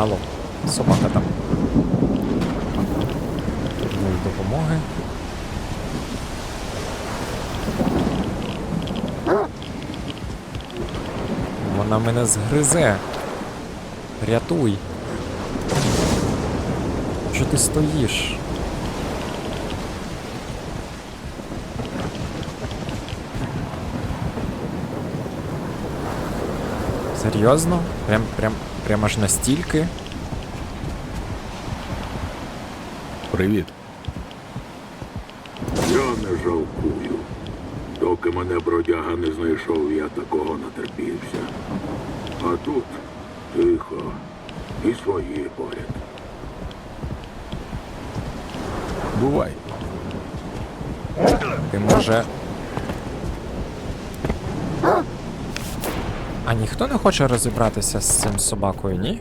Алло, собака там. Нуль допомоги. Вона мене згризе. Рятуй. Що ти стоїш? Серйозно? Прям, прям, прям аж настільки? Привіт. Я не жалкую. Доки мене бродяга не знайшов, я такого натерпівся. А тут тихо і свої поряд. Бувай. Ти може. А ніхто не хоче розібратися з цим собакою, ні?